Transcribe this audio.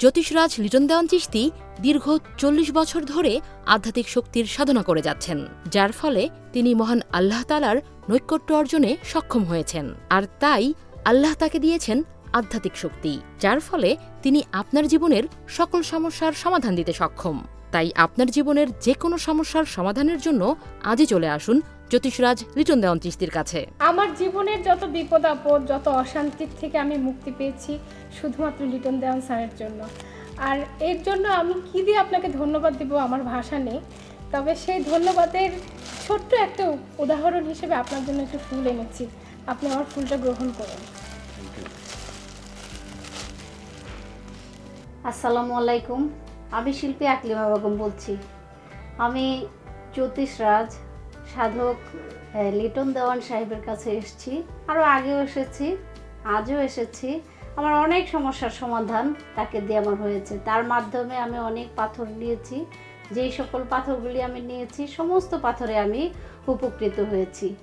জ্যোতিষরাজ লিটন দেওয়ান চিস্তি দীর্ঘ চল্লিশ বছর ধরে আধ্যাত্মিক শক্তির সাধনা করে যাচ্ছেন, যার ফলে তিনি মহান আল্লাহ তালার নৈকট্য অর্জনে সক্ষম হয়েছেন। আর তাই আল্লাহ তাকে দিয়েছেন আধ্যাত্মিক শক্তি, যার ফলে তিনি আপনার জীবনের সকল সমস্যার সমাধান দিতে সক্ষম। তাই আপনার জীবনের যে কোনো সমস্যার সমাধানের জন্য আজই চলে আসুন জ্যোতিষরাজ লিটন দেওয়ান চিশতির কাছে। আমার জীবনের যত বিপদ আপদ যত অশান্তির থেকে আমি মুক্তি পেয়েছি শুধুমাত্র লিটন দেওয়ান স্যারের জন্য। আর এর জন্য আমি কী দিয়ে আপনাকে ধন্যবাদ দেব আমার ভাষা নেই তবে সেই ধন্যবাদের ছোট্ট একটা উদাহরণ হিসেবে আপনার জন্য একটু ফুল এনেছি। আপনি আমার ফুলটা গ্রহণ করুন। আসসালামু আলাইকুম। আমি শিল্পী আকলিমা বেগম বলছি। আমি জ্যোতিষরাজ, সাধক লিটন দেওয়ান সাহেবের কাছে এসেছি। আরও আগেও এসেছি, আজও এসেছি। আমার অনেক সমস্যার সমাধান তাকে দিয়ে আমার হয়েছে। তার মাধ্যমে আমি অনেক পাথর নিয়েছি। যেই সকল পাথরগুলি আমি নিয়েছি, সমস্ত পাথরে আমি উপকৃত হয়েছি।